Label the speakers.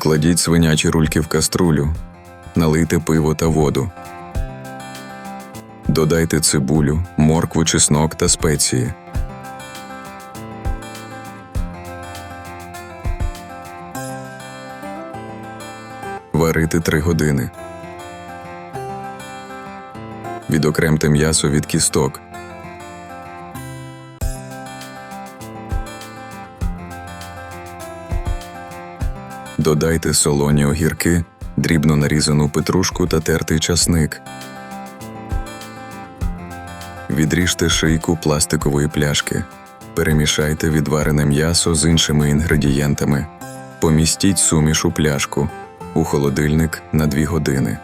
Speaker 1: Покладіть свинячі рульки в каструлю, налийте пиво та воду. Додайте цибулю, моркву, чеснок та спеції. Варити 3 години. Відокремте м'ясо від кісток. Додайте солоні огірки, дрібно нарізану петрушку та тертий часник. Відріжте шийку пластикової пляшки. Перемішайте відварене м'ясо з іншими інгредієнтами. Помістіть суміш у пляшку у холодильник на 2 години.